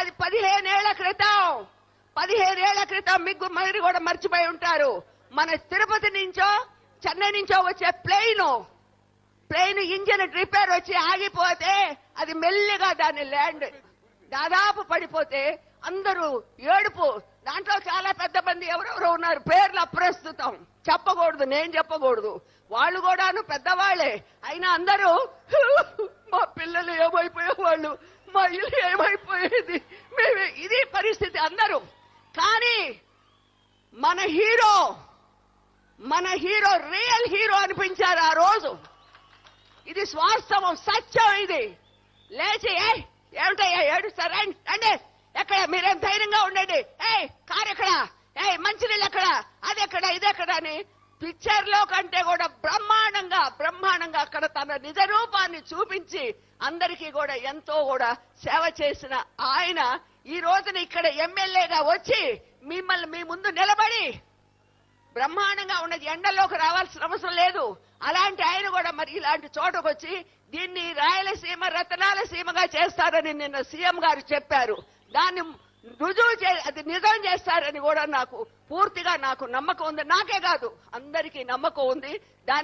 పది పదిహేనేళ్ళ క్రితం పదిహేనేళ్ళ క్రితం మీకు మరి కూడా మర్చిపోయి ఉంటారు. మన తిరుపతి నుంచో చెన్నై నుంచో వచ్చే ప్లేన్ ప్లేన్ ఇంజిన్ రిపేర్ వచ్చి ఆగిపోతే అది మెల్లిగా దాని ల్యాండ్ దాదాపు పడిపోతే అందరూ ఏడుపు. దాంట్లో చాలా పెద్ద మంది ఎవరెవరు ఉన్నారు. పేర్లు అప్రస్తుతం. చెప్పకూడదు నేను చెప్పకూడదు. వాళ్ళు కూడాను పెద్దవాళ్ళే అయినా అందరూ మా పిల్లలు ఏమైపోయేవాళ్ళు మా ఇల్లు ఏమైపోయేది? మేము ఇది పరిస్థితి అందరూ. కానీ మన హీరో మన హీరో రియల్ హీరో అనిపించారు ఆ రోజు. ఇది స్వాస్తవం సత్యం ఇది. లేచి ఏ ఏమిటయ్యా ఏడుస్తారు? రండి రండి. ఎక్కడ మీరేం ధైర్యంగా ఉండండి. ఏ కారు ఎక్కడ? ఏ మంచినీళ్ళు ఎక్కడ? అది ఎక్కడ ఇది ఎక్కడ అని పిక్చర్లో కంటే కూడా బ్రహ్మాండంగా బ్రహ్మాండంగా అక్కడ తన నిజ రూపాన్ని చూపించి అందరికీ కూడా ఎంతో కూడా సేవ చేసిన ఆయన ఈ రోజున ఇక్కడ ఎమ్మెల్యేగా వచ్చి మిమ్మల్ని మీ ముందు నిలబడి బ్రహ్మాండంగా ఉన్నది. ఎండలోకి రావాల్సిన అవసరం లేదు. అలాంటి ఆయన కూడా మరి ఇలాంటి చోటకు వచ్చి దీన్ని రాయలసీమ రతనాల సీమగా చేస్తారని నిన్న సీఎం గారు చెప్పారు. దాన్ని రుజువు చే అది నిజం చేస్తారని కూడా నాకు పూర్తిగా నాకు నమ్మకం ఉంది. నాకే కాదు అందరికీ నమ్మకం ఉంది. దాని